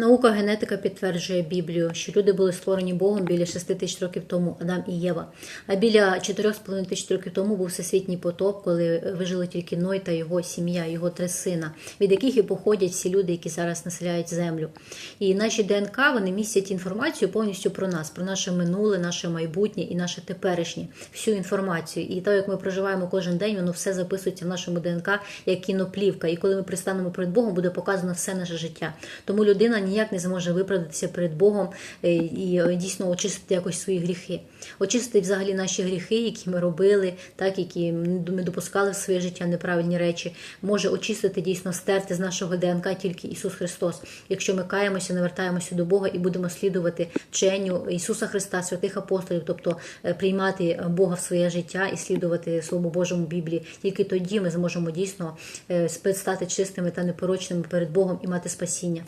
Наука генетика підтверджує Біблію, що люди були створені Богом біля 6 тисяч років тому, Адам і Єва. А біля 4,5 тисяч років тому був всесвітній потоп, коли вижили тільки Ной та його сім'я, його три сина, від яких і походять всі люди, які зараз населяють землю. І наші ДНК вони містять інформацію повністю про нас, про наше минуле, наше майбутнє і наше теперішнє, всю інформацію. І те, як ми проживаємо кожен день, воно все записується в нашому ДНК як кіноплівка. І коли ми пристанемо перед Богом, буде показано все наше життя. Тому людина ніяк не зможе виправдатися перед Богом е, і е, дійсно очистити якось свої гріхи, очистити взагалі наші гріхи, які ми робили, так які ми допускали в своє життя неправильні речі, може очистити дійсно стерти з нашого ДНК тільки Ісус Христос. Якщо ми каємося, навертаємося до Бога і будемо слідувати вченню Ісуса Христа, святих апостолів, тобто е, приймати Бога в своє життя і слідувати Слову Божому Біблії, тільки тоді ми зможемо дійсно стати чистими та непорочними перед Богом і мати спасіння.